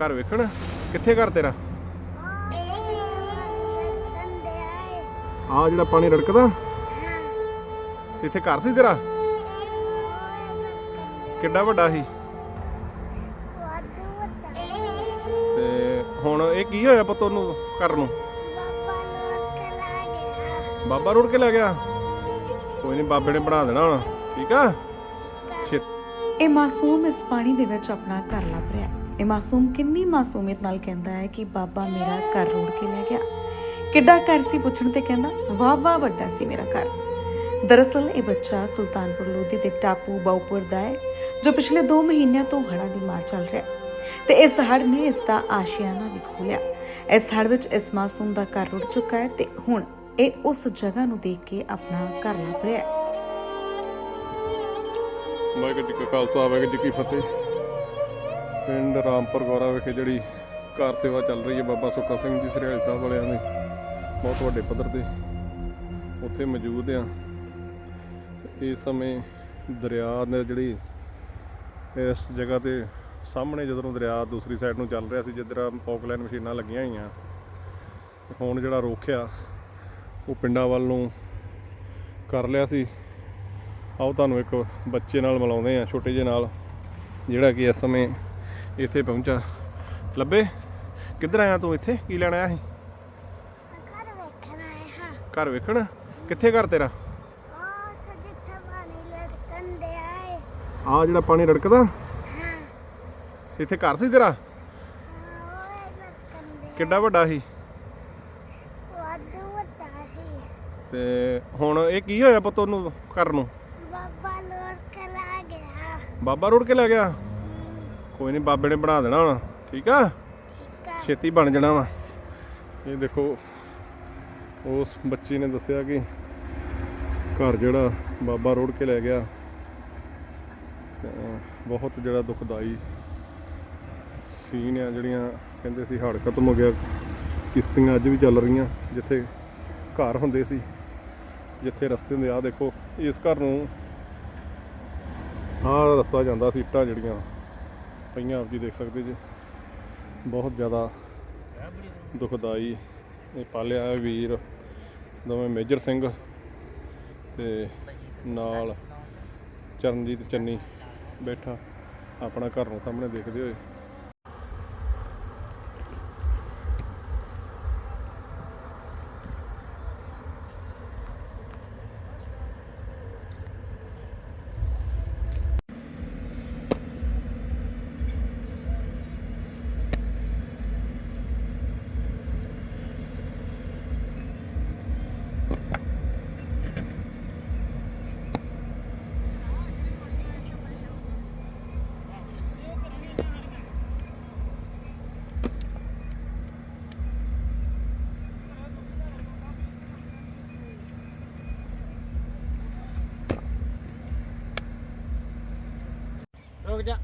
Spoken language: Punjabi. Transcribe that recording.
ਘਰ ਵੇਖਣ। ਕਿੱਥੇ ਘਰ ਤੇਰਾ? ਆ ਜਿਹੜਾ ਪਾਣੀ ਰੜਕਦਾ। ਇੱਥੇ ਘਰ ਸੀ ਤੇਰਾ? ਕਿੱਡਾ ਵੱਡਾ ਸੀ? ਤੇ ਹੁਣ ਇਹ ਕੀ ਹੋਇਆ ਪੁੱਤ ਉਹਨੂੰ, ਘਰ ਨੂੰ? ਬਾਬਾ ਰੋੜ ਕੇ ਲੈ ਗਿਆ। ਕੋਈ ਨਹੀਂ, ਬਾਬੇ ਨੇ ਬਣਾ ਦੇਣਾ ਹੁਣ। ਠੀਕ ਆ? ਇਹ ਮਾਸੂਮ ਇਸ ਪਾਣੀ ਦੇ ਵਿੱਚ ਆਪਣਾ ਘਰ ਲੱਭ ਰਿਹਾ ਇਹ ਮਾਸੂਮ ਕਿੰਨੀ ਮਾਸੂਮੀਅਤ ਨਾਲ ਕਹਿੰਦਾ ਹੈ ਕਿ ਬਾਬਾ ਮੇਰਾ ਘਰ ਰੋੜ ਕੇ ਲੈ ਗਿਆ। ਕਿੱਡਾ ਘਰ ਸੀ ਪੁੱਛਣ ਤੇ ਕਹਿੰਦਾ, ਵਾਹ ਵਾਹ, ਵੱਡਾ ਸੀ ਮੇਰਾ ਘਰ। ਦਰਅਸਲ ਇਹ ਬੱਚਾ ਸੁਲਤਾਨਪੁਰ ਲੋਧੀ ਦੇ ਟਾਪੂ ਬਾਉਪੁਰ ਦਾ ਹੈ, ਜੋ ਪਿਛਲੇ 2 ਮਹੀਨਿਆਂ ਤੋਂ ਹੜ੍ਹਾਂ ਦੀ ਮਾਰ ਚੱਲ ਰਿਹਾ ਹੈ। ਤੇ ਇਸ ਹੜ੍ਹ ਨੇ ਇਸ ਦਾ ਆਸ਼ੀਆਨਾ ਵੀ ਖੋਲਿਆ ਇਸ ਹੜ੍ਹ ਵਿੱਚ ਇਸ ਮਾਸੂਮ ਦਾ ਘਰ ਰੁੜ ਚੁੱਕਾ ਹੈ ਤੇ ਹੁਣ ਇਹ ਉਸ ਜਗ੍ਹਾ ਨੂੰ ਦੇਖ ਕੇ ਆਪਣਾ ਘਰ ਲੱਭ ਰਿਹਾ ਹੈ। ਵਾਹਿਗੁਰੂ ਜੀ ਕਾ ਖਾਲਸਾ, ਵਾਹਿਗੁਰੂ ਜੀ ਕੀ ਫਤਿਹ। ਪਿੰਡ ਰਾਮਪੁਰ ਗੌਰਾ ਵਿਖੇ ਜਿਹੜੀ ਕਾਰ ਸੇਵਾ ਚੱਲ ਰਹੀ ਹੈ ਬਾਬਾ ਸੁੱਖਾ ਸਿੰਘ ਜੀ ਸਰਿਆਲੀ ਸਾਹਿਬ ਵਾਲਿਆਂ ਦੀ। ਬਹੁਤ ਵੱਡੇ ਪੱਧਰ ਤੇ ਉੱਥੇ ਮੌਜੂਦ ਆ ਇਸ ਸਮੇਂ ਦਰਿਆ ਨੇ ਜਿਹੜੀ ਇਸ ਜਗ੍ਹਾ ਤੇ ਸਾਹਮਣੇ ਜਦੋਂ ਦਰਿਆ ਦੂਸਰੀ ਸਾਈਡ ਨੂੰ ਚੱਲ ਰਿਹਾ ਸੀ, ਜਿੱਧਰ ਪੌਕਲਾਈਨ ਮਸ਼ੀਨਾਂ ਲੱਗੀਆਂ ਹੋਈਆਂ। ਹੁਣ ਜਿਹੜਾ ਰੋਕਿਆ ਉਹ ਪਿੰਡਾਂ ਵੱਲ ਨੂੰ ਕਰ ਲਿਆ ਸੀ। ਆਓ ਤੁਹਾਨੂੰ ਇੱਕ ਬੱਚੇ ਨਾਲ ਮਿਲਾਉਂਦੇ ਆ ਛੋਟੇ ਜਿਹੇ ਨਾਲ ਜਿਹੜਾ ਕਿ ਇਸ ਸਮੇਂ ਇੱਥੇ ਪਹੁੰਚਾ। ਲੱਭੇ? ਕਿੱਧਰ ਆਇਆ ਤੂੰ ਇੱਥੇ? ਕੀ ਲੈਣ ਆਇਆ ਸੀ? ਘਰ ਵੇਖਣ ਕਿੱਥੇ ਘਰ ਤੇਰਾ? ਆ ਜਿਹੜਾ ਪਾਣੀ ਰੜਕਦਾ ਇੱਥੇ ਘਰ ਸੀ ਤੇਰਾ? ਕਿੱਡਾ ਵੱਡਾ ਸੀ। ਤੇ ਹੁਣ ਇਹ ਕੀ ਹੋਇਆ ਪੁੱਤ ਉਹਨੂੰ ਘਰ ਨੂੰ? ਬਾਬਾ ਲੋਰ ਗਿਆ। ਬਾਬਾ ਰੋੜ ਕੇ ਲੈ ਗਿਆ? ਕੋਈ ਨਹੀਂ ਬਾਬੇ ਨੇ ਬਣਾ ਦੇਣਾ ਹੁਣ। ਠੀਕ ਆ? ਠੀਕ ਆ। ਛੇਤੀ ਬਣ ਜਾਣਾ ਵਾ। ਇਹ ਦੇਖੋ ਉਸ ਬੱਚੀ ਨੇ ਦੱਸਿਆ ਕਿ ਘਰ ਜਿਹੜਾ ਬਾਬਾ ਰੋੜ ਕੇ ਲੈ ਗਿਆ ਬਹੁਤ ਜਿਹੜਾ ਦੁਖਦਾਈ ਸੀਨ ਆ ਜਿਹੜੀਆਂ ਕਹਿੰਦੇ ਸੀ ਹੜ੍ਹ ਖਤਮ ਹੋ ਗਿਆ ਕਿਸ਼ਤੀਆਂ ਅੱਜ ਵੀ ਚੱਲ ਰਹੀਆਂ ਜਿੱਥੇ ਘਰ ਹੁੰਦੇ ਸੀ ਜਿੱਥੇ ਰਸਤੇ ਹੁੰਦੇ ਆ ਦੇਖੋ ਇਸ ਘਰ ਨੂੰ ਆਹ ਰਸਤਾ ਜਾਂਦਾ ਸੀ ਇੱਟਾਂ ਜਿਹੜੀਆਂ, ਪਈਆਂ ਆਪ ਜੀ ਦੇਖ ਸਕਦੇ ਜੀ। ਬਹੁਤ ਜ਼ਿਆਦਾ ਦੁਖਦਾਈ ਇਹ ਪਾਲਿਆ ਹੈ ਵੀਰ, ਦੋਵੇਂ ਮੇਜਰ ਸਿੰਘ ਤੇ ਨਾਲ ਚਰਨਜੀਤ ਚੰਨੀ ਬੈਠਾ, ਆਪਣਾ ਘਰ ਨੂੰ ਸਾਹਮਣੇ ਦੇਖਦੇ ਹੋਏ। ਰੁਕ ਜਾ